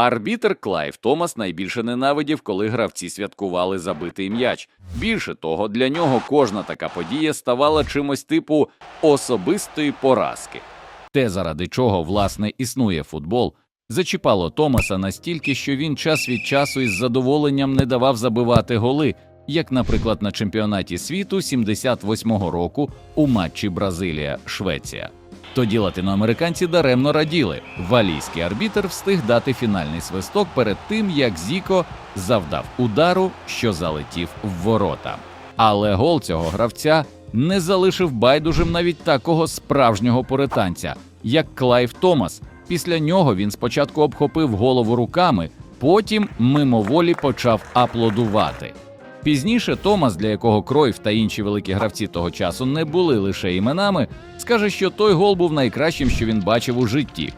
Арбітер Клайв Томас найбільше ненавидів, коли гравці святкували забитий м'яч. Більше того, для нього кожна така подія ставала чимось типу особистої поразки. Те, заради чого власне існує футбол, зачіпало Томаса настільки, що він час від часу із задоволенням не давав забивати голи, як, наприклад, на чемпіонаті світу 78-го року у матчі Бразилія-Швеція. Тоді латиноамериканці даремно раділи. Валійський арбітр встиг дати фінальний свисток перед тим, як Зіко завдав удару, що залетів в ворота. Але гол цього гравця не залишив байдужим навіть такого справжнього поританця, як Клайв Томас. Після нього він спочатку обхопив голову руками, потім мимоволі почав аплодувати. Пізніше Томас, для якого Кройф та інші великі гравці того часу не були лише іменами, скаже, що той гол був найкращим, що він бачив у житті.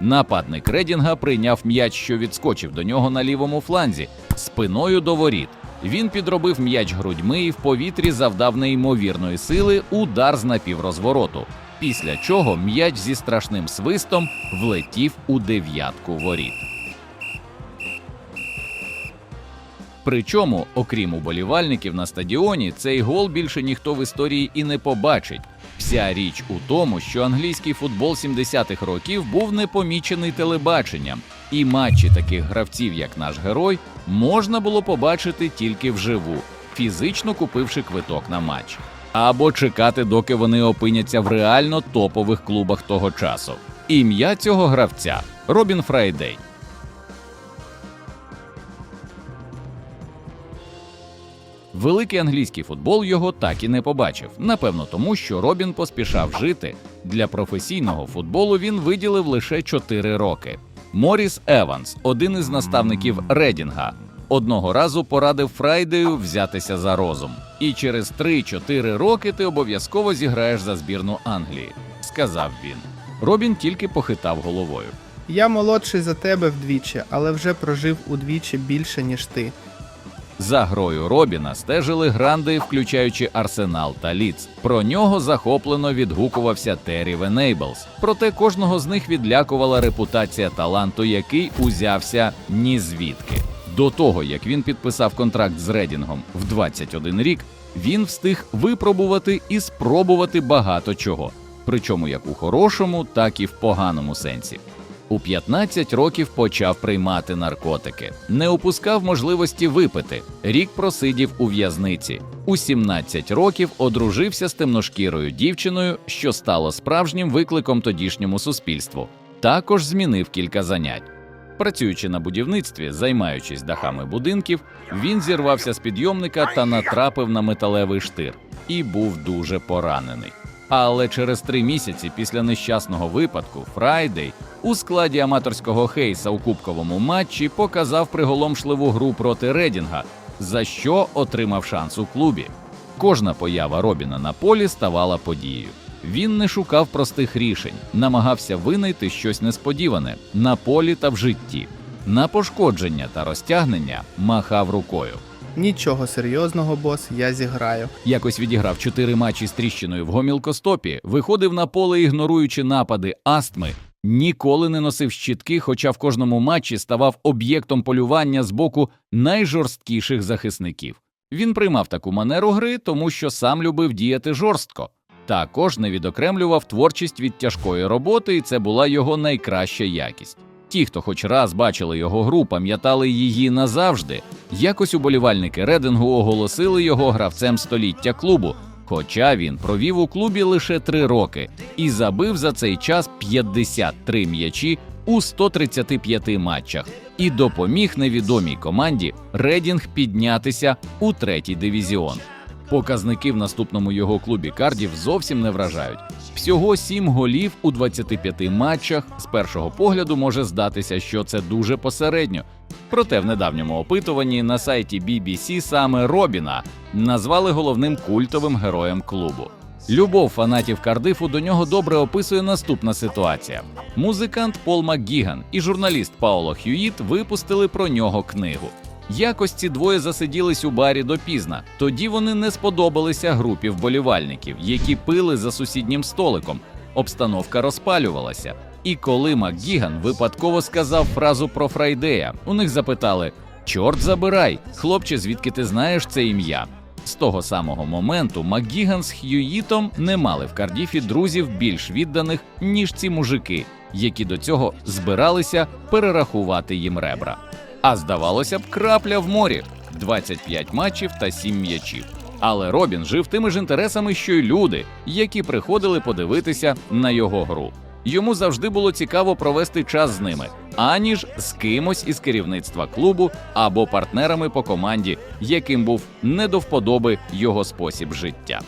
Нападник Редінга прийняв м'яч, що відскочив до нього на лівому фланзі, спиною до воріт. Він підробив м'яч грудьми і в повітрі завдав неймовірної сили удар з напіврозвороту. Після чого м'яч зі страшним свистом влетів у дев'ятку воріт. Причому, окрім уболівальників на стадіоні, цей гол більше ніхто в історії і не побачить. Вся річ у тому, що англійський футбол 70-х років був непомічений телебаченням, і матчі таких гравців, як наш герой, можна було побачити тільки вживу, фізично купивши квиток на матч, або чекати, доки вони опиняться в реально топових клубах того часу. Ім'я цього гравця Робін Фрайдей. Великий англійський футбол його так і не побачив. Напевно, тому що Робін поспішав жити. Для професійного футболу він виділив лише 4 роки. Моріс Еванс, один із наставників Редінга, одного разу порадив Фрайдею взятися за розум. І через 3-4 роки ти обов'язково зіграєш за збірну Англії, сказав він. Робін тільки похитав головою. Я молодший за тебе вдвічі, але вже прожив удвічі більше, ніж ти. За грою Робіна стежили гранди, включаючи Арсенал та Ліц. Про нього захоплено відгукувався Террі Венейблс. Проте кожного з них відлякувала репутація таланту, який узявся ні звідки. До того як він підписав контракт з Редінгом в 21 рік, він встиг випробувати і спробувати багато чого, причому як у хорошому, так і в поганому сенсі. У 15 років почав приймати наркотики, не упускав можливості випити. Рік просидів у в'язниці. У 17 років одружився з темношкірою дівчиною, що стало справжнім викликом тодішньому суспільству. Також змінив кілька занять. Працюючи на будівництві, займаючись дахами будинків, він зірвався з підйомника та натрапив на металевий штир і був дуже поранений. Але через три місяці після нещасного випадку Фрайдей у складі аматорського хейса у кубковому матчі показав приголомшливу гру проти Редінга, за що отримав шанс у клубі. Кожна поява Робіна на полі ставала подією. Він не шукав простих рішень, намагався винайти щось несподіване на полі та в житті. На пошкодження та розтягнення махав рукою. Нічого серйозного, бос, я зіграю. Якось відіграв чотири матчі з тріщиною в гомілкостопі, виходив на поле, ігноруючи напади астми, ніколи не носив щітки, хоча в кожному матчі ставав об'єктом полювання з боку найжорсткіших захисників. Він приймав таку манеру гри, тому що сам любив діяти жорстко. Також не відокремлював творчість від тяжкої роботи, і це була його найкраща якість. Ті, хто хоч раз бачили його гру, пам'ятали її назавжди. Якось уболівальники Редингу оголосили його гравцем століття клубу, хоча він провів у клубі лише три роки і забив за цей час 53 м'ячі у 135 матчах і допоміг невідомій команді Редінг піднятися у третій дивізіон. Показники в наступному його клубі Кардів зовсім не вражають. Всього 7 голів у 25 матчах. З першого погляду може здатися, що це дуже посередньо. Проте в недавньому опитуванні на сайті BBC саме Робіна назвали головним культовим героєм клубу. Любов фанатів Кардифу до нього добре описує наступна ситуація. Музикант Пол МакГіган і журналіст Пауло Х'юїт випустили про нього книгу. Якось ці двоє засиділись у барі допізна. Тоді вони не сподобалися групі вболівальників, які пили за сусіднім столиком. Обстановка розпалювалася. І коли МакГіган випадково сказав фразу про Фрайдея, у них запитали: Чорт забирай, хлопче, звідки ти знаєш це ім'я? З того самого моменту МакГіган з Х'юїтом не мали в Кардіфі друзів більш відданих, ніж ці мужики, які до цього збиралися перерахувати їм ребра. А здавалося б, крапля в морі 25 матчів та 7 м'ячів. Але Робін жив тими ж інтересами, що й люди, які приходили подивитися на його гру. Йому завжди було цікаво провести час з ними, аніж з кимось із керівництва клубу або партнерами по команді, яким був не до вподоби його спосіб життя.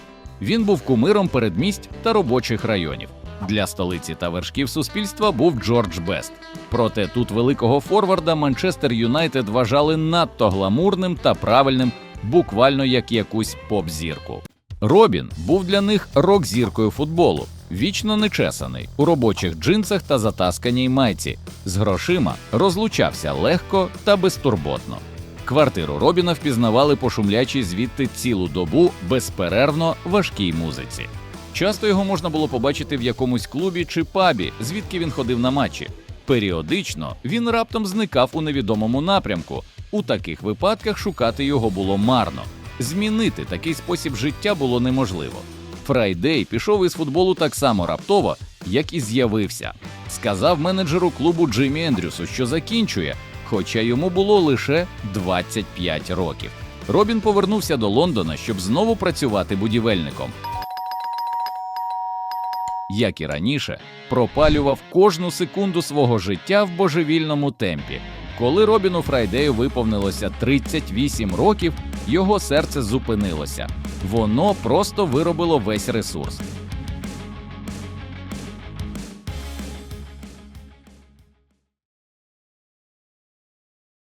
Він був кумиром передмість та робочих районів. Для столиці та вершків суспільства був Джордж Бест. Проте тут великого форварда Манчестер Юнайтед вважали надто гламурним та правильним, буквально як якусь поп-зірку. Робін був для них рок-зіркою футболу, вічно нечесаний, у робочих джинсах та затасканій майці. З грошима розлучався легко та безтурботно. Квартиру Робіна впізнавали по шумлячій звідти цілу добу безперервно важкій музиці. Часто його можна було побачити в якомусь клубі чи пабі, звідки він ходив на матчі. Періодично він раптом зникав у невідомому напрямку. У таких випадках шукати його було марно. Змінити такий спосіб життя було неможливо. Фрайдей пішов із футболу так само раптово, як і з'явився. Сказав менеджеру клубу Джиммі Ендрюсу, що закінчує, хоча йому було лише 25 років. Робін повернувся до Лондона, щоб знову працювати будівельником. Як і раніше, пропалював кожну секунду свого життя в божевільному темпі. Коли Робіну Фрайдею виповнилося 38 років, його серце зупинилося. Воно просто виробило весь ресурс.